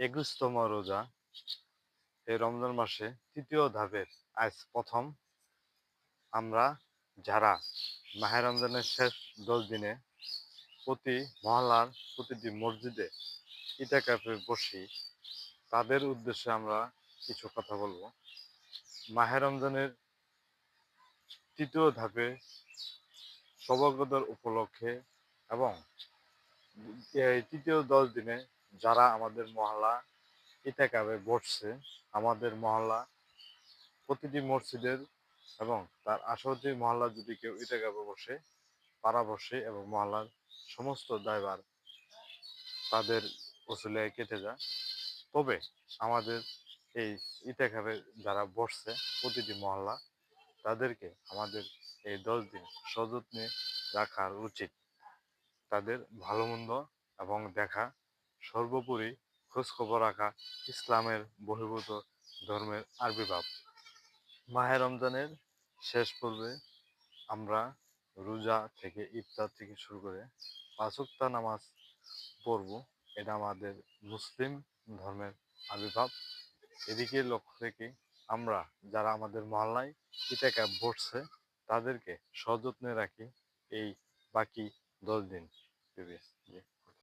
একুশতম রোজা এই রমজান মাসে তৃতীয় ধাপের আজ প্রথম আমরা যারা মাহে রমজানের শেষ দশ দিনে প্রতি মহল্লার প্রতিটি মসজিদে ইটাকাফে বসি, তাদের উদ্দেশ্যে আমরা কিছু কথা বলব। মাহে রমজানের তৃতীয় ধাপে সৌভাগ্যদের উপলক্ষে এবং তৃতীয় দশ দিনে যারা আমাদের মহল্লা ইটাকাবে বসছে, আমাদের মহল্লা প্রতিটি মসজিদের এবং তার আশেপাশে মহল্লা যদি কেউ ইটাকাবে বসে, পাড়া বসে এবং মহল্লার সমস্ত দায়ভার তাদের ওসিলায় কেটে যায়, তবে আমাদের এই ইটাকাবে যারা বসছে প্রতিটি মহল্লা, তাদেরকে আমাদের এই দশ দিন সযত্নে রাখার উচিত। তাদের ভালো মন্দ এবং দেখা সর্বোপরি খোঁজখবর রাখা ইসলামের বহির্ভূত ধর্মের আবির্ভাব। মাহে রমজানের শেষ পর্বে আমরা রোজা থেকে ইফতার থেকে শুরু করে পাঁচক্তা নামাজ পড়ব, এটা আমাদের মুসলিম ধর্মের আবির্ভাব। এদিকে লক্ষ্য রেখে আমরা যারা আমাদের মহল্লায় ইটাকা বসছে, তাদেরকে সযত্নে রাখি এই বাকি দশ দিন।